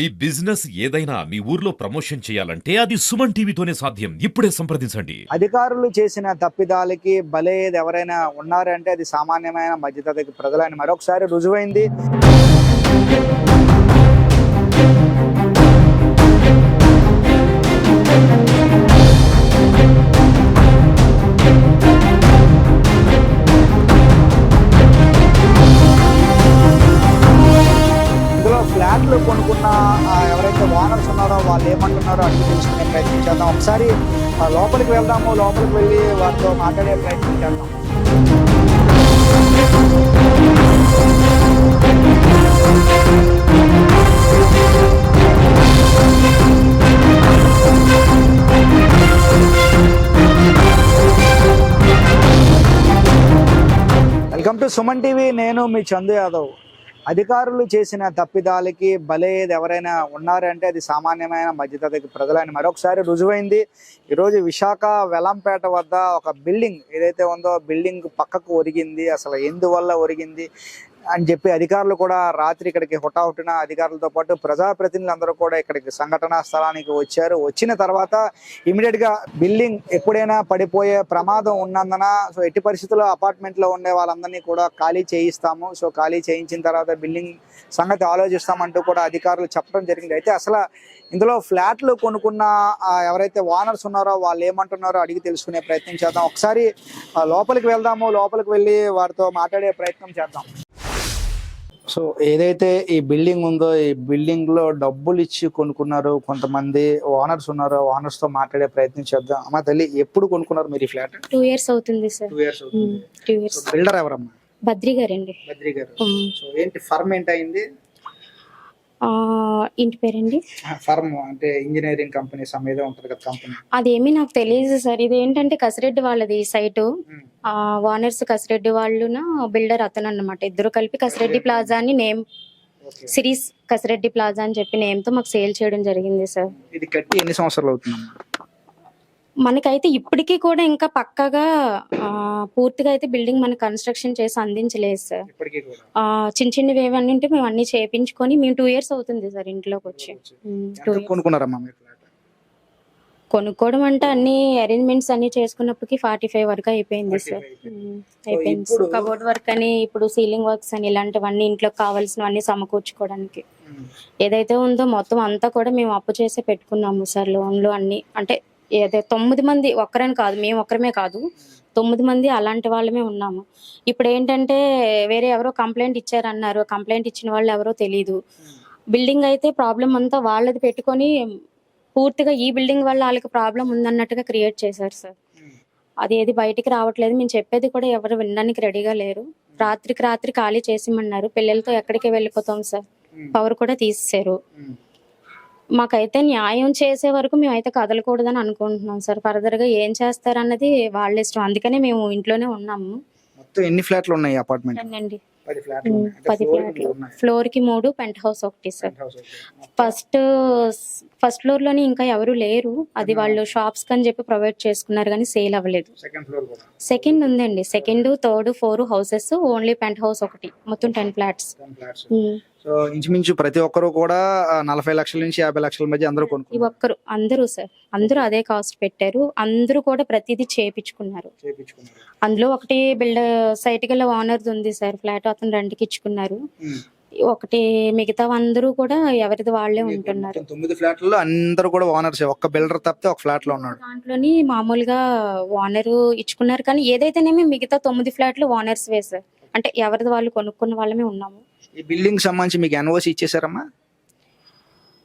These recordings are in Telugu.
ఈ బిజినెస్ ఏదైనా మీ ఊర్లో ప్రమోషన్ చేయాలంటే అది సుమన్ టీవీతోనే సాధ్యం. ఇప్పుడే సంప్రదించండి. అధికారులు చేసిన తప్పిదాలకి బలయ్యేది ఎవరైనా ఉన్నారంటే అది సామాన్యమైన మధ్యతరగతి ప్రజలని మరొకసారి రుజువైంది. ఒకసారి ఆ, లోపలికి వెళ్దాము లోపలికి వెళ్ళి వారితో మాట్లాడే ప్రయత్నం చేద్దాం. వెల్కమ్ టు సుమన్ టీవీ నేను మీ చందు యాదవ్. అధికారులు చేసిన తప్పిదాలకి బలయ్యేది ఎవరైనా ఉన్నారంటే అది సామాన్యమైన మధ్యతరగతి ప్రజలని. మరొకసారి రుజువైంది ఈరోజు విశాఖ వెలంపేట వద్ద ఒక బిల్డింగ్ ఏదైతే ఉందో బిల్డింగ్ పక్కకు ఒరిగింది. అసలు ఎందువల్ల ఒరిగింది? అని చెప్పి అధికారులు కూడా రాత్రి ఇక్కడికి హుటాహుటిన అధికారులతో పాటు ప్రజాప్రతినిధులందరూ కూడా ఇక్కడికి సంఘటనా స్థలానికి వచ్చారు. వచ్చిన తర్వాత ఇమీడియట్గా బిల్డింగ్ ఎప్పుడైనా పడిపోయే ప్రమాదం ఉన్నందున సో ఎట్టి పరిస్థితుల్లో అపార్ట్మెంట్లో ఉండే వాళ్ళందరినీ కూడా ఖాళీ చేయిస్తాము. సో ఖాళీ చేయించిన తర్వాత బిల్డింగ్ సంగతి ఆలోచిస్తామంటూ కూడా అధికారులు చెప్పడం జరిగింది. అయితే అసలు ఇందులో ఫ్లాట్లు కొనుక్కున్న ఎవరైతే ఓనర్స్ ఉన్నారో వాళ్ళు ఏమంటున్నారో అడిగి తెలుసుకునే ప్రయత్నం చేద్దాం. ఒకసారి లోపలికి వెళ్దాము. లోపలికి వెళ్ళి వారితో మాట్లాడే ప్రయత్నం చేద్దాం. సో ఏదైతే ఈ బిల్డింగ్ ఉందో ఈ బిల్డింగ్లో డబ్బులు ఇచ్చి కొనుక్కున్నారు కొంతమంది ఓనర్స్ ఉన్నారు ఓనర్స్తో మాట్లాడే ప్రయత్నం చేద్దాం. అమ్మ తల్లి ఎప్పుడు కొనుక్కున్నారు మీరు ఈ ఫ్లాట్? టూ ఇయర్స్ అవుతుంది sir. Two years two years builder ఎవరమ్మా? బద్రి గారండి. బద్రి గారు. సో ఏంటి ఫర్మ్ ఏంటయింది ఆ, ఇంటి పేరండి? ఫర్మ్ అంటే ఇంజనీరింగ్ కంపెనీ సమేదో ఉంటది కదా కంపెనీ. అదేమీ నాకు తెలియదు సార్. ఇది ఏంటంటే కసిరెడ్డి వాళ్ళది సైటు. ఆ ఓనర్స్ కసిరెడ్డి వాళ్ళున బిల్డర్ అతను అన్నమాట ఇద్దరు కలిపి కసిరెడ్డి ప్లాజా అని నేమ్ సిరీస్ కసిరెడ్డి ప్లాజా అని చెప్పి నేమ్తో మాకు సేల్ చేయడం జరిగింది సార్. ఇది కట్టి ఎన్ని సంవత్సరాలు అవుతుందమ్మా? మనకైతే ఇప్పటికీ కూడా ఇంకా పక్కగా పూర్తిగా అయితే బిల్డింగ్ మనకి కన్స్ట్రక్షన్ చేసి అందించలేదు సార్. ఆ, చిన్న చిన్నవి ఉంటే మేము అన్ని చేపించుకొని మేము టూ ఇయర్స్ అవుతుంది సార్ ఇంట్లోకి వచ్చి. ఉమ్, two ఎంత కొనుక్కున్నారమ్మా మీరు ఫ్లాట్? కొనుక్కోవడం అంటే అన్ని అరేంజ్మెంట్స్ అన్ని చేసుకున్నప్పటికి ఫార్టీ ఫైవ్ వరకు అయిపోయింది సార్. 45 ఉమ్, అయిపోయింది. ఇప్పుడు- కబోర్డ్ వర్క్ అని ఇప్పుడు సీలింగ్ వర్క్స్ అని ఇలాంటివన్నీ ఇంట్లో కావాల్సినవన్నీ సమకూర్చుకోవడానికి. ఏదైతే ఉందో మొత్తం అంతా కూడా మేము అప్పు చేసే పెట్టుకున్నాము సార్ లోన్లు అన్ని. అంటే ఏదో తొమ్మిది మంది ఒక్కరని కాదు మేము ఒక్కరమే కాదు తొమ్మిది మంది అలాంటి వాళ్ళమే ఉన్నాము. ఇప్పుడు ఏంటంటే వేరే ఎవరో కంప్లైంట్ ఇచ్చారన్నారు కంప్లైంట్ ఇచ్చిన వాళ్ళు ఎవరో తెలియదు బిల్డింగ్ అయితే ప్రాబ్లం అంతా వాళ్ళది పెట్టుకొని పూర్తిగా ఈ బిల్డింగ్ వల్ల వాళ్ళకి ప్రాబ్లం ఉందన్నట్టుగా క్రియేట్ చేశారు సార్. అది ఏది బయటికి రావట్లేదు. మేము చెప్పేది కూడా ఎవరు వినడానికి రెడీగా లేరు. రాత్రికి రాత్రి ఖాళీ చేసిమన్నారు పిల్లలతో ఎక్కడికి వెళ్ళిపోతాం సార్. పవర్ కూడా తీసేశారు. మాకైతే న్యాయం చేసే వరకు మేమైతే కదలకూడదని అనుకుంటున్నాం సార్. ఫర్దర్గా ఏం చేస్తారన్నది వాళ్ళ ఇష్టం. అందుకనే మేము ఇంట్లోనే ఉన్నాము. మొత్తం ఎన్ని ఫ్లాట్లు ఉన్నాయి అపార్ట్మెంట్? అండి పది ఫ్లాట్లు. ఫ్లోర్కి మూడు పెంట్ హౌస్ ఒకటి సార్. ఫస్ట్ ఫస్ట్ ఫ్లోర్లోని ఇంకా ఎవరు లేరు. అది వాళ్ళు షాప్స్ కని చెప్పి ప్రొవైడ్ చేసుకున్నారు కానీ సేల్ అవ్వలేదు. సెకండ్ ఉందండి. Second third four houses only penthouse ఒకటి. మొత్తం టెన్ ఫ్లాట్స్. సో ఇంచుమించు ప్రతి ఒక్కరు కూడా నలభై లక్షల నుంచి యాభై లక్షల మధ్య అందరూ ఈ కొనుక్కున్నారు. ఒక్కరు అందరూ సార్ అందరూ అదే కాస్ట్ పెట్టారు. అందరూ కూడా ప్రతిదీ చేపించుకున్నారు. చేపించుకున్నారు. అందులో ఒకటి బిల్డర్ సైట్ గల ఓనర్ ఉంది సార్ ఫ్లాట్ అతను రెంట్కి ఇచ్చుకున్నారు. ఉమ్. ఒకటి మిగతా అందరూ కూడా ఎవరిది వాళ్ళే ఉంటున్నారు. మొత్తం తొమ్మిది ఫ్లాట్లలో అందరూ కూడా ఓనర్స్ ఒక్క బిల్డర్ తప్పితే ఒక ఫ్లాట్లో ఉన్నాడు. దాంట్లోని మామూలుగా ఓనర్ ఇచ్చుకున్నారు. కానీ ఏదైతేనేమి మిగతా తొమ్మిది ఫ్లాట్లు ఓనర్స్ వేసారు అంటే ఎవరిది వాళ్ళు కొనుక్కున్న వాళ్ళమే ఉన్నాము. ఈ బిల్డింగ్ సంబంధించి మీకు ఎన్ఓసి ఇచ్చేసారమ్మా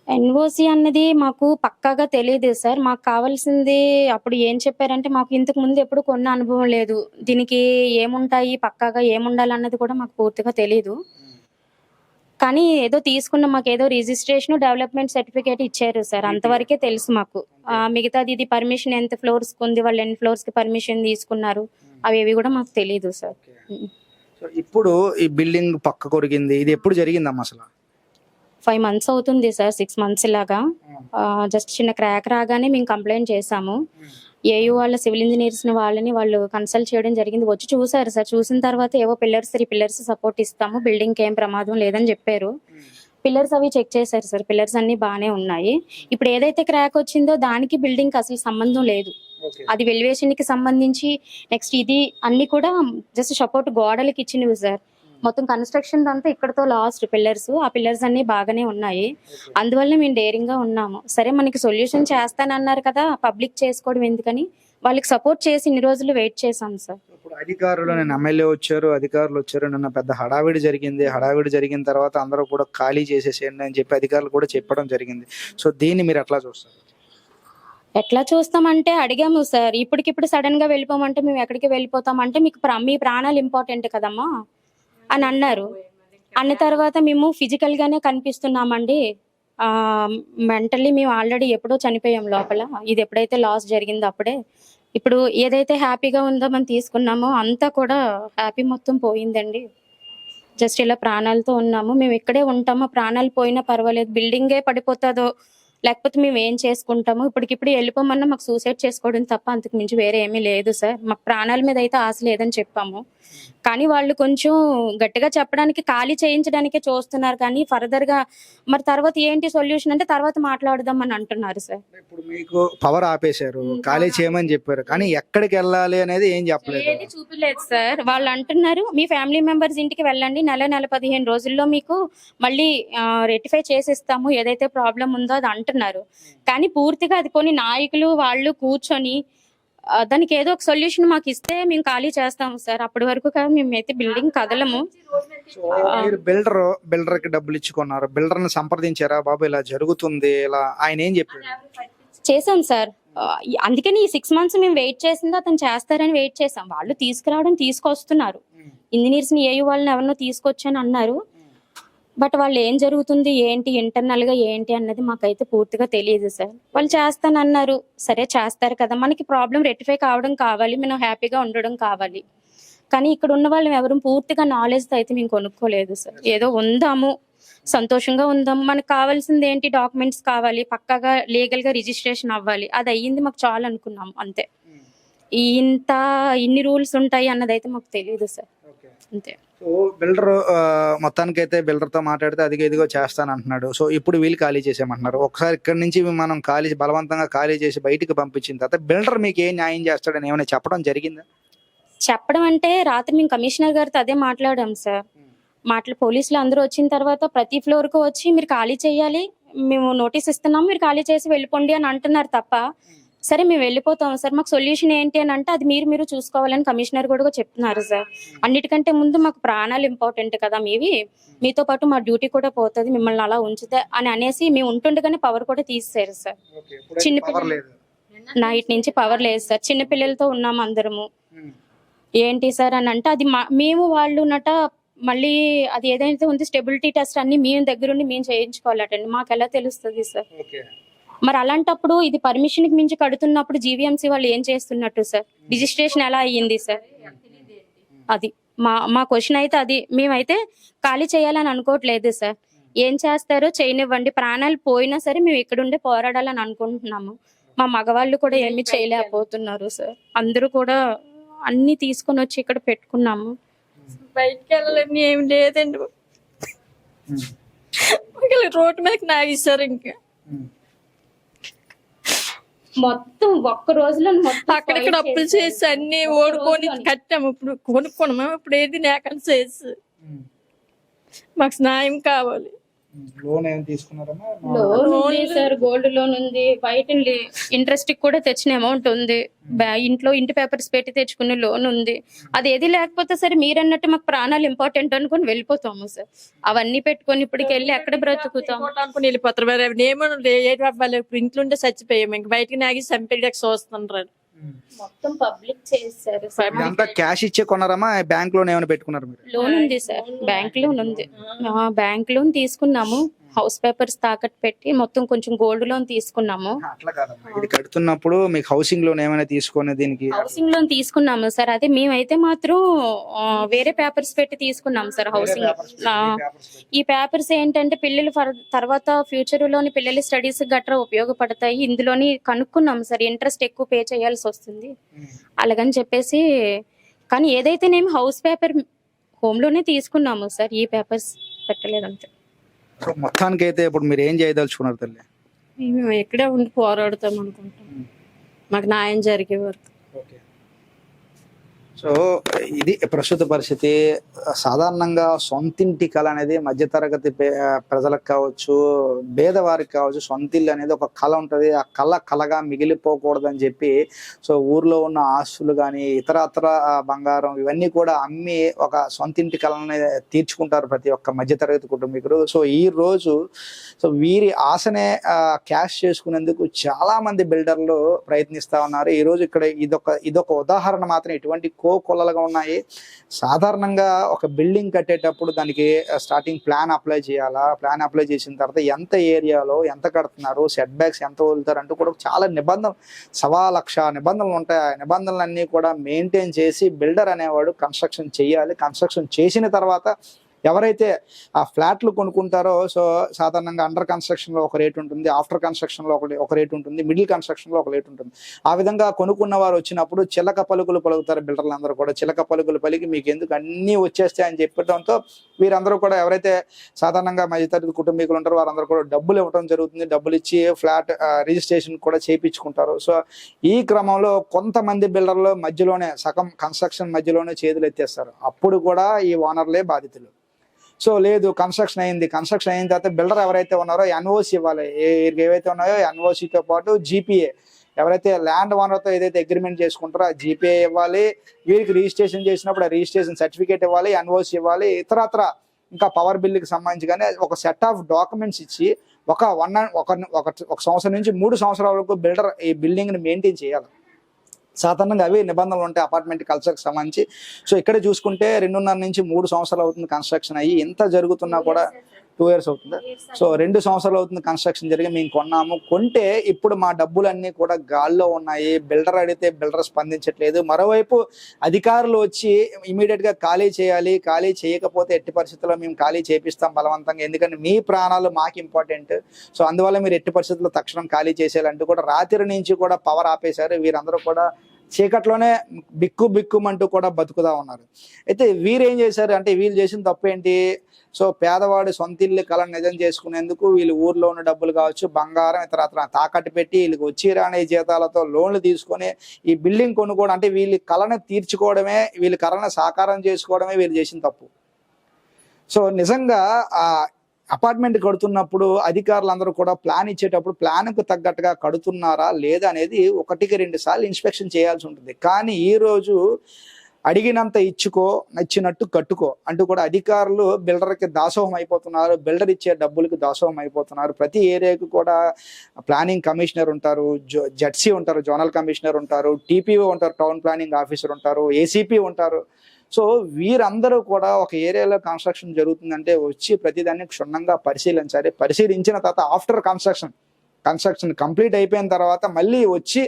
ఎన్ఓసి అన్నది మాకు పక్కాగా తెలియదు సార్. మాకు కావాల్సింది అప్పుడు ఏం చెప్పారంటే మాకు ఇంతకు ముందు ఎప్పుడు కొన్న అనుభవం లేదు. దీనికి ఏముంటాయి పక్కాగా ఏముండాలన్నది కూడా మాకు పూర్తిగా తెలియదు కానీ ఏదో తీసుకున్న మాకు ఏదో రిజిస్ట్రేషన్ డెవలప్మెంట్ సర్టిఫికేట్ ఇచ్చారు సార్. అంతవరకే తెలుసు మాకు. మిగతాది ఇది పర్మిషన్ ఎంత ఫ్లోర్స్ ఉంది వాళ్ళు ఎన్ని ఫ్లోర్స్కి పర్మిషన్ తీసుకున్నారు అవి ఏవి కూడా మాకు తెలియదు సార్. ఇప్పుడు ఈ బిల్డింగ్ పక్క కొరిగింది. ఇది ఎప్పుడు జరిగిందమ్మా అసలు? ఫైవ్ మంత్స్ అవుతుంది సార్ సిక్స్ మంత్స్ లాగా జస్ట్ చిన్న క్రాక్ రాగానే మేము కంప్లైంట్ చేసాము ఏయూ వాళ్ళ సివిల్ ఇంజనీర్స్ వాళ్ళని వాళ్ళు కన్సల్ట్ చేయడం జరిగింది. వచ్చి చూసారు సార్. చూసిన తర్వాత ఏవో పిల్లర్స్ త్రీ పిల్లర్స్ సపోర్ట్ ఇస్తాము. బిల్డింగ్ ఏం ప్రమాదం లేదని చెప్పారు. పిల్లర్స్ అవి చెక్ చేశారు సార్. పిల్లర్స్ అన్ని బాగానే ఉన్నాయి. ఇప్పుడు ఏదైతే క్రాక్ వచ్చిందో దానికి బిల్డింగ్ అసలు సంబంధం లేదు. అది వెలివేషన్కి సంబంధించి నెక్స్ట్ ఇది అన్ని కూడా జస్ట్ సపోర్ట్ గోడలకి ఇచ్చినవి సార్ మొత్తం కన్స్ట్రక్షన్ అంతా ఇక్కడతో లాస్ట్ పిల్లర్స్ ఆ పిల్లర్స్ అన్ని బాగానే ఉన్నాయి. అందువల్ల మేము డేరింగ్గా ఉన్నాము. సరే మనకి సొల్యూషన్ చేస్తానన్నారు కదా పబ్లిక్ చేసుకోవడం ఎందుకని? వాళ్ళకి సపోర్ట్ చేసి ఇన్ని రోజులు వెయిట్ చేశాం సార్ ఇప్పుడు అధికారులు నేను ఎమ్మెల్యే వచ్చారు అధికారులు వచ్చారు నిన్న పెద్ద హడావిడి జరిగింది. హడావిడి జరిగిన తర్వాత అందరూ కూడా ఖాళీ చేసేసేయండి అని చెప్పి అధికారులు కూడా చెప్పడం జరిగింది. సో దీన్ని మీరు ఎట్లా చూస్తారు? ఎట్లా చూస్తామంటే అడిగాము సార్ ఇప్పటికిప్పుడు సడన్గా వెళ్ళిపోమంటే మేము ఎక్కడికి వెళ్ళిపోతామంటే మీకు ప్ర- మీ ప్రాణాలు ఇంపార్టెంట్ కదమ్మా? అని అన్నారు. అన్న తర్వాత మేము ఫిజికల్ గానే కనిపిస్తున్నామండి. మెంటల్లీ మేము ఆల్రెడీ ఎప్పుడో చనిపోయాం లోపల. ఇది ఎప్పుడైతే లాస్ జరిగిందో అప్పుడే. ఇప్పుడు ఏదైతే హ్యాపీగా ఉందో మనం తీసుకున్నామో అంతా కూడా హ్యాపీ మొత్తం పోయిందండి. జస్ట్ ఇలా ప్రాణాలతో ఉన్నాము. మేము ఇక్కడే ఉంటాము. ప్రాణాలు పోయినా పర్వాలేదు. బిల్డింగే పడిపోతుందో లేకపోతే మేము ఏం చేసుకుంటాము ఇప్పటికిప్పుడు వెళ్ళిపోమన్నా మాకు సూసైడ్ చేసుకోవడం తప్ప అంతకు మించి వేరే ఏమీ లేదు సార్. మాకు ప్రాణాల మీద అయితే ఆశ లేదని చెప్పాము. కానీ వాళ్ళు కొంచెం గట్టిగా చెప్పడానికి ఖాళీ చేయించడానికే చూస్తున్నారు కానీ ఫర్దర్గా మరి తర్వాత ఏంటి సొల్యూషన్ అంటే తర్వాత మాట్లాడదాం అని అంటున్నారు సార్. ఇప్పుడు మీకు పవర్ ఆపేశారు ఖాళీ చేయమని చెప్పారు. కానీ ఎక్కడికి వెళ్ళాలి అనేది ఏం చెప్పలేదు. ఏది చూపిలేదు సార్. వాళ్ళు అంటున్నారు మీ ఫ్యామిలీ మెంబర్స్ ఇంటికి వెళ్ళండి. నెల నెల పదిహేను రోజుల్లో మీకు మళ్ళీ రెటిఫై చేసిస్తాము. ఏదైతే ప్రాబ్లం ఉందో అది అంటున్నారు కానీ పూర్తిగా అది కొన్ని నాయకులు వాళ్ళు కూర్చొని దానికి ఏదో ఒక సొల్యూషన్ మాకు ఇస్తే మేము ఖాళీ చేస్తాము సార్. అప్పటి వరకు కాదు మేమైతే బిల్డింగ్ కదలము. మీరు బిల్డర్ బిల్డర్కి డబ్బులు ఇచ్చుకున్నారు బిల్డర్ని సంప్రదించారా బాబు? ఇలా జరుగుతుంది. ఇలా ఆయన ఏం చెప్పారు చేసాం సార్. అందుకని ఈ సిక్స్ మంత్స్ మేము వెయిట్ చేసింది అతను చేస్తారని వెయిట్ చేసాం వాళ్ళు తీసుకురావడం తీసుకొస్తున్నారు. ఇంజనీర్స్ని ఏయు వాళ్ళని ఎవరినో తీసుకొచ్చని అన్నారు. బట్ వాళ్ళు ఏం జరుగుతుంది ఏంటి ఇంటర్నల్గా ఏంటి అన్నది మాకైతే పూర్తిగా తెలియదు సార్. వాళ్ళు చేస్తానన్నారు సరే చేస్తారు కదా మనకి ప్రాబ్లం రెక్టిఫై కావడం కావాలి మనం హ్యాపీగా ఉండడం కావాలి. కానీ ఇక్కడ ఉన్న వాళ్ళు ఎవరు పూర్తిగా నాలెడ్జ్ అయితే మేము కొనుక్కోలేదు సార్. ఏదో ఉందాము సంతోషంగా ఉందాము మనకు కావాల్సింది ఏంటి డాక్యుమెంట్స్ కావాలి పక్కాగా లీగల్గా రిజిస్ట్రేషన్ అవ్వాలి అది అయ్యింది మాకు చాలు అనుకున్నాం అంతే. ఈ ఇంత ఇన్ని రూల్స్ ఉంటాయి అన్నది అయితే మాకు తెలియదు సార్. అంతే. సో బిల్డర్ మొత్తానికి అయితే బిల్డర్తో మాట్లాడితే అదిగో ఇదిగో చేస్తాను అంటున్నాడు సో ఇప్పుడు వీళ్ళు ఖాళీ చేసేయమంటున్నారు. ఒకసారి ఇక్కడ నుంచి మనం ఖాళీ బలవంతంగా ఖాళీ చేసి బయటికి పంపించిన తర్వాత బిల్డర్ మీకు ఏం న్యాయం చేస్తాడని ఏమైనా చెప్పడం జరిగిందా? చెప్పడం అంటే రాత్రి మేము కమిషనర్ గారితో అదే మాట్లాడాం సార్. మాట్లా పోలీసులు అందరూ వచ్చిన తర్వాత ప్రతి ఫ్లోర్కు వచ్చి మీరు ఖాళీ చేయాలి మేము నోటీస్ ఇస్తున్నాం మీరు ఖాళీ చేసి వెళ్ళిపోండి అని అంటున్నారు తప్ప సరే మేము వెళ్ళిపోతాం సార్. మాకు సొల్యూషన్ ఏంటి అని అంటే అది మీరు మీరు చూసుకోవాలని కమిషనర్ కూడా చెప్తున్నారు సార్. అన్నిటికంటే ముందు మాకు ప్రాణాలు ఇంపార్టెంట్ కదా మీవి. మీతో పాటు మా డ్యూటీ కూడా పోతుంది మిమ్మల్ని అలా ఉంచితే అని అనేసి మేము ఉంటుండగానే పవర్ కూడా తీసేశారు సార్. చిన్న పవర్ పిల్లలు. లేదు. నైట్ నుంచి పవర్ లేదు సార్. చిన్న పిల్లలతో ఉన్నాం అందరము. ఏంటి సార్ అని అంటే అది మా- మేము వాళ్ళు నట మళ్ళీ అది ఏదైతే ఉంది స్టెబిలిటీ టెస్ట్ అన్ని మేము దగ్గరుండి మేము చేయించుకోవాలటండి. మాకు ఎలా తెలుస్తుంది సార్? మరి అలాంటప్పుడు ఇది పర్మిషన్కి మించి కడుతున్నప్పుడు జీవీఎంసీ వాళ్ళు ఏం చేస్తున్నట్టు సార్? రిజిస్ట్రేషన్ ఎలా అయ్యింది సార్? అది. మా మా క్వశ్చన్ అయితే అది. మేమైతే ఖాళీ చేయాలని అనుకోవట్లేదు సార్. ఏం చేస్తారో? చేయనివ్వండి. ప్రాణాలు పోయినా సరే మేము ఇక్కడుండే పోరాడాలని అనుకుంటున్నాము. మా మగవాళ్ళు కూడా ఏమీ చేయలేకపోతున్నారు సార్. అందరూ కూడా అన్ని తీసుకొని వచ్చి ఇక్కడ పెట్టుకున్నాము. బయటికి వెళ్ళాలని ఏం లేదండి రోడ్డు మీద నాగేశారు ఇంకా. మొత్తం ఒక్క రోజులో మొత్తం అక్కడిక్కడ అప్పులు. చేసి అన్ని ఓడుకొని కట్టాము. ఇప్పుడు కొనుక్కున్నాము ఇప్పుడు ఏది లేకుండా చేసి మాకు న్యాయం కావాలి. లోన్ ఏం తీసుకున్నారమ్మా? లోన్ ఉంది సార్ గోల్డ్ లోన్ ఉంది. బయట ఇంట్రెస్ట్ కూడా తెచ్చిన అమౌంట్ ఉంది. బ్యా- ఇంట్లో ఇంటి పేపర్స్ పెట్టి తెచ్చుకునే లోన్ ఉంది. అది ఏది లేకపోతే సరే మీరన్నట్టు మాకు ప్రాణాలు ఇంపార్టెంట్ అనుకుని వెళ్ళిపోతాము సార్. అవన్నీ పెట్టుకొని ఇప్పటికి వెళ్ళి ఎక్కడ బ్రతుకుతాం? ఇంకోటి అనుకుని వెళ్ళిపోతారు. మరి ఇంట్లో ఉంటే చచ్చిపోయాము. ఇంక బయటికి నాగి చంపేయడానికి చూస్తుంటారు మొత్తం పబ్లిక్ చేశారు సార్. ఇదంతా క్యాష్ ఇచ్చే కొన్నారమ్మా? బ్యాంక్ లోన్ ఏమైనా పెట్టుకున్నారు మీరు? లోన్ ఉంది సార్. బ్యాంక్ లోన్ ఉంది. బ్యాంక్ లోన్ తీసుకున్నాము. హౌస్ పేపర్స్ తాకట్టు పెట్టి మొత్తం కొంచెం గోల్డ్ లోన్ తీసుకున్నాము. అట్లా కాదమ్మా. ఇది కడుతున్నప్పుడు మీకు హౌసింగ్ లోన్ ఏమైనా తీసుకొని దీనికి హౌసింగ్ లోన్ తీసుకున్నాము సార్. అదే మేమైతే మాత్రం ఆ, వేరే పేపర్స్ పెట్టి తీసుకున్నాం సార్ హౌసింగ్ ఆ, ఈ పేపర్స్ ఏంటంటే పిల్లలు ఫర్- తర్వాత ఫ్యూచర్లోని పిల్లల స్టడీస్ గట్రా ఉపయోగపడతాయి. ఇందులోని కనుక్కున్నాం సార్. ఇంట్రెస్ట్ ఎక్కువ పే చేయాల్సి వస్తుంది. అలాగని చెప్పేసి కానీ ఏదైతేనేమి హౌస్ పేపర్ హోమ్లోనే తీసుకున్నాము సార్. ఈ పేపర్స్ పెట్టలేదు అంతే. సో మొత్తానికి అయితే ఇప్పుడు మీరు ఏం చేయదలుచుకున్నారు తల్లి? మేము ఇక్కడే ఉండి పోరాడతాం అనుకుంటాం. మాకు న్యాయం జరిగే వరకు. ఓకే. సో ఇది ప్రస్తుత పరిస్థితి. సాధారణంగా సొంతింటి కళ అనేది మధ్యతరగతి ప్రజలకు కావచ్చు పేదవారికి కావచ్చు సొంతిల్లు అనేది ఒక కళ ఉంటుంది. ఆ కళ కళగా మిగిలిపోకూడదని చెప్పి సో ఊర్లో ఉన్న ఆస్తులు కానీ ఇతరత్ర ఇతర బంగారం ఇవన్నీ కూడా అమ్మి ఒక సొంతింటి కళని తీర్చుకుంటారు ప్రతి ఒక్క మధ్యతరగతి కుటుంబీకుడు సో ఈ రోజు సో వీరి ఆశనే క్యాష్ చేసుకునేందుకు చాలా మంది బిల్డర్లు ప్రయత్నిస్తా ఉన్నారు. ఈ రోజు ఇక్కడ ఇదొక ఇదొక ఉదాహరణ మాత్రం ఇటువంటి కో కొల్లలుగా ఉన్నాయి. సాధారణంగా ఒక బిల్డింగ్ కట్టేటప్పుడు దానికి స్టార్టింగ్ ప్లాన్ అప్లై చేయాలా? ప్లాన్ అప్లై చేసిన తర్వాత ఎంత ఏరియాలో ఎంత కడుతున్నారు? సెట్ బ్యాక్స్ ఎంత వదులుతారు? అంటూ కూడా చాలా నిబంధనలు సవా లక్ష నిబంధనలు ఉంటాయి. ఆ నిబంధనలన్నీ కూడా మెయింటైన్ చేసి బిల్డర్ అనేవాడు కన్స్ట్రక్షన్ చేయాలి. కన్స్ట్రక్షన్ చేసిన తర్వాత ఎవరైతే ఆ ఫ్లాట్లు కొనుక్కుంటారో సో సాధారణంగా అండర్ కన్స్ట్రక్షన్లో ఒక రేట్ ఉంటుంది ఆఫ్టర్ కన్స్ట్రక్షన్లో ఒక ఒక రేట్ ఉంటుంది మిడిల్ కన్స్ట్రక్షన్లో ఒక రేట్ ఉంటుంది. ఆ విధంగా కొనుక్కున్న వారు వచ్చినప్పుడు చిలక పలుకులు పలుకుతారు బిల్డర్లు అందరూ కూడా. చిలక పలుకులు పలికి మీకు ఎందుకు అన్నీ వచ్చేస్తాయి అని చెప్పడంతో వీరందరూ కూడా ఎవరైతే సాధారణంగా మధ్యతరగతి కుటుంబీకులు ఉంటారో వారందరూ కూడా డబ్బులు ఇవ్వడం జరుగుతుంది. డబ్బులు ఇచ్చి ఫ్లాట్ రిజిస్ట్రేషన్ కూడా చేయించుకుంటారు. సో ఈ క్రమంలో కొంతమంది బిల్డర్లు మధ్యలోనే సగం కన్స్ట్రక్షన్ మధ్యలోనే చేతులు ఎత్తేస్తారు. అప్పుడు కూడా ఈ ఓనర్లే బాధితులు. సో లేదు కన్స్ట్రక్షన్ అయింది. కన్స్ట్రక్షన్ అయిన తర్వాత బిల్డర్ ఎవరైతే ఉన్నారో ఎన్ఓసి ఇవ్వాలి. ఏ- ఏవైతే ఉన్నాయో ఎన్ఓసితో పాటు జీపీఏ ఎవరైతే ల్యాండ్ ఓనర్తో ఏదైతే అగ్రిమెంట్ చేసుకుంటారో ఆ జీపీఏ ఇవ్వాలి. వీరికి రిజిస్ట్రేషన్ చేసినప్పుడు ఆ రిజిస్ట్రేషన్ సర్టిఫికేట్ ఇవ్వాలి ఎన్ఓసి ఇవ్వాలి. ఇతరత్ర ఇంకా పవర్ బిల్లుకి సంబంధించి కానీ ఒక సెట్ ఆఫ్ డాక్యుమెంట్స్ ఇచ్చి ఒక వన్ ఒక ఒక సంవత్సరం నుంచి మూడు సంవత్సరాల వరకు బిల్డర్ ఈ బిల్డింగ్ని మెయింటైన్ చేయాలి. సాధారణంగా అవి నిబంధనలు ఉంటాయి అపార్ట్మెంట్ కల్చర్కి సంబంధించి. సో ఇక్కడ చూసుకుంటే రెండున్నర నుంచి మూడు సంవత్సరాలు అవుతుంది కన్స్ట్రక్షన్ అయ్యి. ఎంత జరుగుతున్నా కూడా టూ ఇయర్స్ అవుతుంది? సో రెండు సంవత్సరాలు అవుతుంది కన్స్ట్రక్షన్ జరిగి మేము కొన్నాము. కొంటే ఇప్పుడు మా డబ్బులన్నీ కూడా గాల్లో ఉన్నాయి. బిల్డర్ అడిగితే బిల్డర్ స్పందించట్లేదు. మరోవైపు అధికారులు వచ్చి ఇమీడియట్గా ఖాళీ చేయాలి ఖాళీ చేయకపోతే ఎట్టి పరిస్థితుల్లో మేము ఖాళీ చేపిస్తాం బలవంతంగా. ఎందుకంటే మీ ప్రాణాలు మాకు ఇంపార్టెంట్ సో అందువల్ల మీరు ఎట్టి పరిస్థితుల్లో తక్షణం ఖాళీ చేసేయాలంటూ కూడా రాత్రి నుంచి కూడా పవర్ ఆపేశారు. వీరందరూ కూడా చీకట్లోనే బిక్కు బిక్కుమంటూ కూడా బతుకుతా ఉన్నారు. అయితే వీరు ఏం చేశారు? అంటే వీళ్ళు చేసిన తప్పు ఏంటి సో పేదవాడి సొంత ఇల్లు కళ నిజం చేసుకునేందుకు వీళ్ళు ఊర్లో ఉన్న డబ్బులు కావచ్చు బంగారం ఇతర తాకట్టు పెట్టి వీళ్ళకి వచ్చి రాని జీతాలతో లోన్లు తీసుకొని ఈ బిల్డింగ్ కొనుక్కోవడం అంటే వీళ్ళ కళను తీర్చుకోవడమే వీళ్ళ కళను సాకారం చేసుకోవడమే వీళ్ళు చేసిన తప్పు. సో నిజంగా అపార్ట్మెంట్ కడుతున్నప్పుడు అధికారులు అందరూ కూడా ప్లాన్ ఇచ్చేటప్పుడు ప్లాన్కు తగ్గట్టుగా కడుతున్నారా లేదా అనేది ఒకటికి రెండు సార్లు ఇన్స్పెక్షన్ చేయాల్సి ఉంటుంది. కానీ ఈ రోజు అడిగినంత ఇచ్చుకో నచ్చినట్టు కట్టుకో అంటూ కూడా అధికారులు బిల్డర్కి దాసోహం అయిపోతున్నారు. బిల్డర్ ఇచ్చే డబ్బులకి దాసోహం అయిపోతున్నారు. ప్రతి ఏరియాకు కూడా ప్లానింగ్ కమిషనర్ ఉంటారు జో జడ్సీ ఉంటారు జోనల్ కమిషనర్ ఉంటారు టీపీఓ ఉంటారు టౌన్ ప్లానింగ్ ఆఫీసర్ ఉంటారు ఏసీపీ ఉంటారు. సో వీరందరూ కూడా ఒక ఏరియాలో కన్స్ట్రక్షన్ జరుగుతుందంటే వచ్చి ప్రతిదాన్ని క్షుణ్ణంగా పరిశీలించాలి. పరిశీలించిన తర్వాత ఆఫ్టర్ కన్స్ట్రక్షన్ కన్స్ట్రక్షన్ కంప్లీట్ అయిపోయిన తర్వాత మళ్ళీ వచ్చి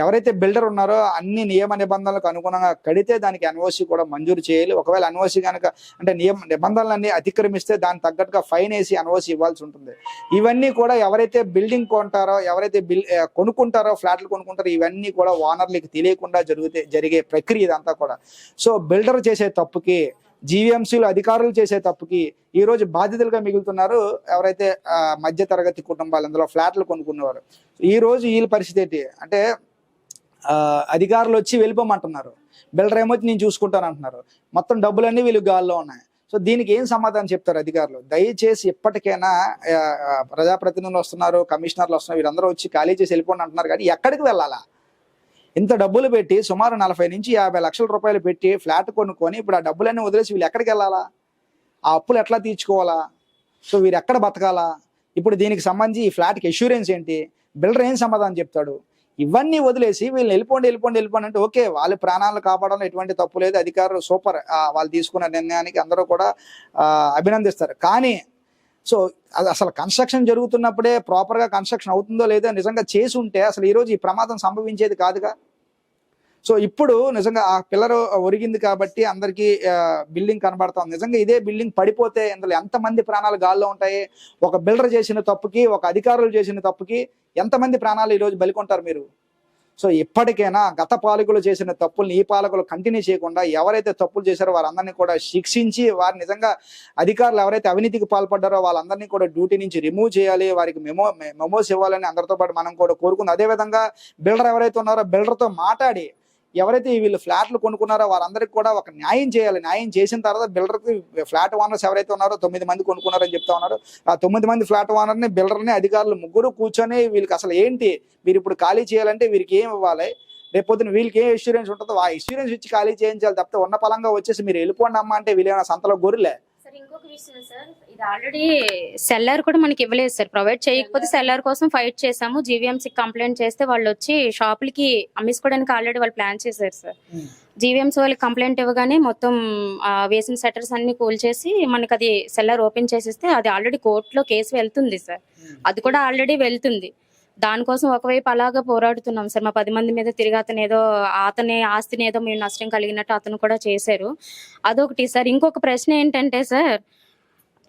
ఎవరైతే బిల్డర్ ఉన్నారో అన్ని నియమ నిబంధనలకు అనుగుణంగా కడితే దానికి ఎన్ఓసి కూడా మంజూరు చేయాలి. ఒకవేళ ఎన్ఓసి కనుక అంటే నియమ నిబంధనలన్నీ అతిక్రమిస్తే దానికి తగ్గట్టుగా ఫైన్ వేసి ఎన్ఓసి ఇవ్వాల్సి ఉంటుంది. ఇవన్నీ కూడా ఎవరైతే బిల్డింగ్ కొంటారో ఎవరైతే బిల్ కొనుక్కుంటారో ఫ్లాట్లు కొనుక్కుంటారో ఇవన్నీ కూడా ఓనర్లకి తెలియకుండా జరిగితే జరిగే ప్రక్రియ ఇదంతా కూడా. సో బిల్డర్ చేసే తప్పుకి జీవీఎంసీలు అధికారులు చేసే తప్పుకి ఈ రోజు బాధితులుగా మిగులుతున్నారు. ఎవరైతే మధ్య తరగతి కుటుంబాలు అందులో ఫ్లాట్లు కొనుక్కునేవారు ఈ రోజు వీళ్ళ పరిస్థితి ఏంటి? అంటే అధికారులు వచ్చి వెళ్ళిపోమంటున్నారు. బిల్డర్ ఏమొచ్చి నేను చూసుకుంటాను అంటున్నారు. మొత్తం డబ్బులన్నీ వీళ్ళు గాల్లో ఉన్నాయి. సో దీనికి ఏం సమాధానం చెప్తారు అధికారులు? దయచేసి ఇప్పటికైనా ప్రజాప్రతినిధులు వస్తున్నారు కమిషనర్లు వస్తున్నారు వీరందరూ వచ్చి ఖాళీ చేసి వెళ్ళిపోండి అంటున్నారు. కానీ ఎక్కడికి వెళ్ళాలా? ఇంత డబ్బులు పెట్టి సుమారు నలభై నుంచి యాభై లక్షల రూపాయలు పెట్టి ఫ్లాట్ కొనుక్కొని ఇప్పుడు ఆ డబ్బులన్నీ వదిలేసి వీళ్ళు ఎక్కడికి వెళ్ళాలా? ఆ అప్పులు ఎట్లా తీర్చుకోవాలా? సో వీరు ఎక్కడ బతకాలా? ఇప్పుడు దీనికి సంబంధించి ఈ ఫ్లాట్కి ఎష్యూరెన్స్ ఏంటి? బిల్డర్ ఏం సమాధానం చెప్తాడు? ఇవన్నీ వదిలేసి వీళ్ళు వెళ్ళిపోండి వెళ్ళిపోండి వెళ్ళిపోండి అంటే ఓకే వాళ్ళ ప్రాణాలను కాపాడంలో ఎటువంటి తప్పు లేదు అధికారులు సూపర్ వాళ్ళు తీసుకున్న నిర్ణయానికి అందరూ కూడా అభినందిస్తారు. కానీ సో అది అసలు కన్స్ట్రక్షన్ జరుగుతున్నప్పుడే ప్రాపర్గా కన్స్ట్రక్షన్ అవుతుందో లేదో నిజంగా చేసి ఉంటే అసలు ఈరోజు ఈ ప్రమాదం సంభవించేది కాదుగా? సో ఇప్పుడు నిజంగా ఆ పిల్లర్ ఒరిగింది కాబట్టి అందరికీ బిల్డింగ్ కనబడుతుంది నిజంగా ఇదే బిల్డింగ్ పడిపోతే ఇందులో ఎంతమంది ప్రాణాలు గాల్లో ఉంటాయి? ఒక బిల్డర్ చేసిన తప్పుకి ఒక అధికారులు చేసిన తప్పుకి ఎంతమంది ప్రాణాలు ఈరోజు బలికొంటారు మీరు? సో ఇప్పటికైనా గత పాలకులు చేసిన తప్పుల్ని ఈ పాలకులు కంటిన్యూ చేయకుండా ఎవరైతే తప్పులు చేశారో వారందరినీ కూడా శిక్షించి వారు నిజంగా అధికారులు ఎవరైతే అవినీతికి పాల్పడ్డారో వాళ్ళందరినీ కూడా డ్యూటీ నుంచి రిమూవ్ చేయాలి వారికి మెమో మెమోస్ ఇవ్వాలని అందరితో పాటు మనం కూడా కోరుకుంది. అదేవిధంగా బిల్డర్ ఎవరైతే ఉన్నారో బిల్డర్తో మాట్లాడి ఎవరైతే వీళ్ళు ఫ్లాట్లు కొనుక్కున్నారో వారందరికి కూడా ఒక న్యాయం చేయాలి. న్యాయం చేసిన తర్వాత బిల్డర్కి ఫ్లాట్ ఓనర్స్ ఎవరైతే ఉన్నారో తొమ్మిది మంది కొనుక్కున్నారని చెప్తా ఉన్నారు. ఆ తొమ్మిది మంది ఫ్లాట్ ఓనర్ని బిల్డర్ని అధికారులు ముగ్గురు కూర్చొని వీళ్ళకి అసలు ఏంటి? మీరు ఇప్పుడు ఖాళీ చేయాలంటే వీరికి ఏం ఇవ్వాలి? రేపొద్దున వీళ్ళకి ఏ ఇన్సూరెన్స్ ఉంటుందో ఆ ఇన్సూరెన్స్ ఇచ్చి ఖాళీ చేయించాలి తప్పితే ఉన్న పలంగా వచ్చేసి మీరు వెళ్ళిపోండి అమ్మ అంటే వీళ్ళేమైనా సంతలో గొర్రెలే? సార్ ఇంకొక విషయం సార్. ఇది ఆల్రెడీ సెల్లర్ కూడా మనకి ఇవ్వలేదు సార్. ప్రొవైడ్ చేయకపోతే సెల్లర్ కోసం ఫైట్ చేసాము జీవీఎంసీ కంప్లైంట్ చేస్తే వాళ్ళు వచ్చి షాపులకి అమ్మేసుకోవడానికి ఆల్రెడీ వాళ్ళు ప్లాన్ చేశారు సార్. జీవీఎంసీ వాళ్ళకి కంప్లైంట్ ఇవ్వగానే మొత్తం వేసిన సెటర్స్ అన్ని కూల్చేసి మనకి అది సెల్లర్ ఓపెన్ చేసేస్తే అది ఆల్రెడీ కోర్టులో కేసు వెళ్తుంది సార్. అది కూడా ఆల్రెడీ వెళ్తుంది. దానికోసం ఒకవైపు అలాగా పోరాడుతున్నాం సార్. మా పది మంది మీద తిరిగి అతను ఏదో అతని ఆస్తిని ఏదో మేము నష్టం కలిగినట్టు అతను కూడా చేశారు. అదొకటి సార్. ఇంకొక ప్రశ్న ఏంటంటే సార్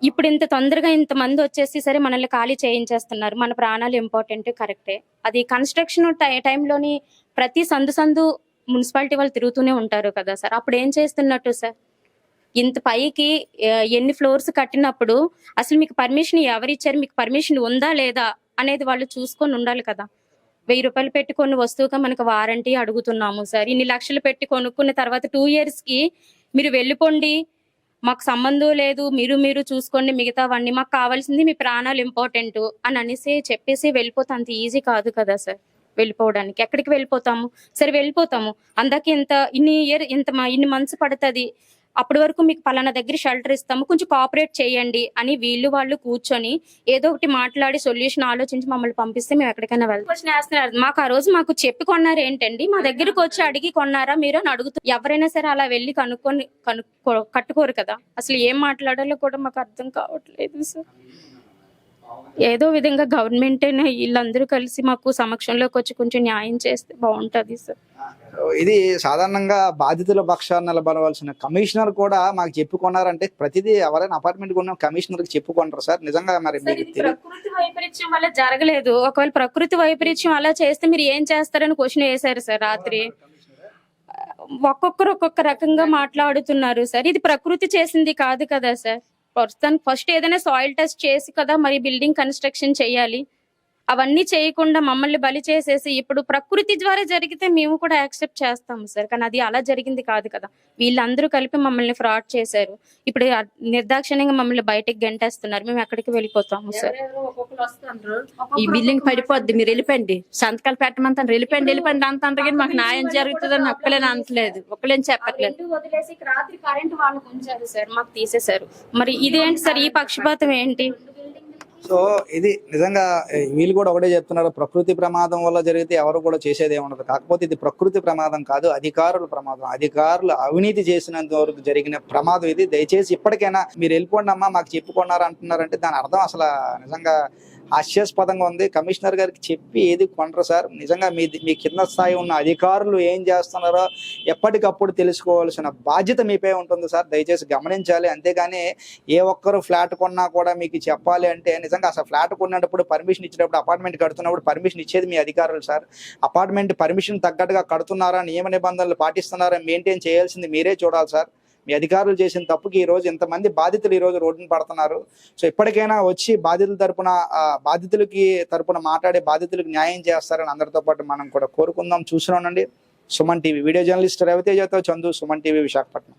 ఇప్పుడు ఇంత తొందరగా ఇంతమంది వచ్చేసి సరే మనల్ని ఖాళీ చేయించేస్తున్నారు. మన ప్రాణాలు ఇంపార్టెంట్ కరెక్టే. అది కన్స్ట్రక్షన్ టైంలోని ప్రతి సందు సందు మున్సిపాలిటీ వాళ్ళు తిరుగుతూనే ఉంటారు కదా సార్. అప్పుడు ఏం చేస్తున్నట్టు సార్? ఇంత పైకి ఎన్ని ఫ్లోర్స్ కట్టినప్పుడు అసలు మీకు పర్మిషన్ ఎవరిచ్చారు? మీకు పర్మిషన్ ఉందా లేదా? అనేది వాళ్ళు చూసుకొని ఉండాలి కదా. వెయ్యి రూపాయలు పెట్టి కొన్ని వస్తువుగా మనకు వారంటీ అడుగుతున్నాము సార్. ఇన్ని లక్షలు పెట్టి కొనుక్కున్న తర్వాత టూ ఇయర్స్కి మీరు వెళ్ళిపోండి. మాకు సంబంధం లేదు. మీరు మీరు చూసుకోండి. మిగతావన్నీ మాకు కావాల్సింది మీ ప్రాణాలు ఇంపార్టెంట్ అని అనేసి చెప్పేసి వెళ్ళిపోతే అంత ఈజీ కాదు కదా సార్. వెళ్ళిపోవడానికి. ఎక్కడికి వెళ్ళిపోతాము? సరే వెళ్ళిపోతాము. అందాక ఇంత ఇన్ని ఇయర్ ఇంత ఇన్ని మంత్స్ పడుతుంది. అప్పటి వరకు మీకు పలానా దగ్గర షెల్టర్ ఇస్తాము కొంచెం కోఆపరేట్ చేయండి అని వీళ్ళు వాళ్ళు కూర్చొని ఏదో ఒకటి మాట్లాడి సొల్యూషన్ ఆలోచించి మమ్మల్ని పంపిస్తే మేము ఎక్కడికైనా వెళ్తాం. క్వశ్చన్ వేస్తున్నారు మాకు ఆ రోజు మాకు చెప్పి కొన్నారు ఏంటండి? మా దగ్గరకు వచ్చి అడిగి కొన్నారా మీరు అని అడుగుతూ ఎవరైనా సరే అలా వెళ్ళి కనుక్కొని కనుక్కో కట్టుకోరు కదా. అసలు ఏం మాట్లాడాలో కూడా మాకు అర్థం కావట్లేదు సార్ ఏదో విధంగా గవర్నమెంట్ వీళ్ళందరూ కలిసి మాకు సమక్షంలోకి వచ్చి కొంచెం న్యాయం చేస్తే బాగుంటది సార్. ఇది సాధారణంగా బాధితుల పక్షాన్ని నిలబడవలసిన కమిషనర్ కూడా మాకు చెప్పుకున్నారంటే ప్రతిదీ ఎవరైనా అపార్ట్మెంట్ కొన్న కమిషనర్ చెప్పుకుంటారు సార్. నిజంగా మరి ప్రకృతి వైపరీత్యం వల్ల జరగలేదు. ఒకవేళ ప్రకృతి వైపరీత్యం అలా చేస్తే మీరు ఏం చేస్తారని క్వశ్చన్ వేశారు సార్ రాత్రి. ఒక్కొక్కరు ఒక్కొక్క రకంగా మాట్లాడుతున్నారు సార్. ఇది ప్రకృతి చేసింది కాదు కదా సార్. ప్రస్తుతానికి ఫస్ట్ ఏదైనా సాయిల్ టెస్ట్ చేసి కదా మరి బిల్డింగ్ కన్స్ట్రక్షన్ చేయాలి. అవన్నీ చేయకుండా మమ్మల్ని బలి చేసేసి ఇప్పుడు ప్రకృతి ద్వారా జరిగితే మేము కూడా యాక్సెప్ట్ చేస్తాము సార్. కానీ అది అలా జరిగింది కాదు కదా. వీళ్ళందరూ కలిపి మమ్మల్ని ఫ్రాడ్ చేశారు. ఇప్పుడు నిర్దాక్షిణ్యంగా మమ్మల్ని బయటకు గంటేస్తున్నారు. మేము ఎక్కడికి వెళ్ళిపోతాము సార్. ఈ బిల్డింగ్ పడిపోద్ది. మీరు వెళ్ళిపోండి. సంతకాలు పెట్టమంటారు వెళ్ళిపోండి వెళ్ళిపోండి అంత అంతగా మాకు న్యాయం జరుగుతుందని ఒక్కలేని అంటలేదు ఒక్కలేని చెప్పట్లేదు. వదిలేసి రాత్రి కరెంట్ వాళ్ళకు ఉంచారు సార్. మాకు తీసేశారు మరి ఇదేంటి సార్? ఈ పక్షపాతం ఏంటి? సో ఇది నిజంగా వీళ్ళు కూడా ఒకటే చెప్తున్నారు ప్రకృతి ప్రమాదం వల్ల జరిగితే ఎవరు కూడా చేసేది ఉండదు కాకపోతే ఇది ప్రకృతి ప్రమాదం కాదు అధికారుల ప్రమాదం. అధికారులు అవినీతి చేసినంత వరకు జరిగిన ప్రమాదం ఇది. దయచేసి ఇప్పటికైనా మీరు వెళ్ళిపోండి అమ్మా మాకు చెప్పుకున్నారు అంటున్నారంటే దాని అర్థం అసలు నిజంగా హాస్యాస్పదంగా ఉంది. కమిషనర్ గారికి చెప్పి ఏది కొనరు సార్. నిజంగా మీ మీ కింద స్థాయి ఉన్న అధికారులు ఏం చేస్తున్నారో ఎప్పటికప్పుడు తెలుసుకోవాల్సిన బాధ్యత మీపై ఉంటుంది సార్. దయచేసి గమనించాలి. అంతేగాని ఏ ఒక్కరు ఫ్లాట్ కొన్నా కూడా మీకు చెప్పాలి అంటే నిజంగా అసలు ఫ్లాట్ కొన్నప్పుడు పర్మిషన్ ఇచ్చినప్పుడు అపార్ట్మెంట్ కడుతున్నప్పుడు పర్మిషన్ ఇచ్చేది మీ అధికారులు సార్. అపార్ట్మెంట్ పర్మిషన్ తగ్గట్టుగా కడుతున్నారా నియమ నిబంధనలు పాటిస్తున్నారా మెయింటైన్ చేయాల్సింది మీరే చూడాలి సార్. మీ అధికారులు చేసిన తప్పుకి ఈ రోజు ఇంతమంది బాధితులు ఈరోజు రోడ్డును పడుతున్నారు. సో ఇప్పటికైనా వచ్చి బాధితుల తరపున బాధితులకి తరపున మాట్లాడే బాధితులకు న్యాయం చేస్తారని అందరితో పాటు మనం కూడా కోరుకుందాం. చూస్తూనే ఉండండి. సుమన్ టీవీ వీడియో జర్నలిస్ట్ రవితేజతో చందు సుమన్ టీవీ విశాఖపట్నం.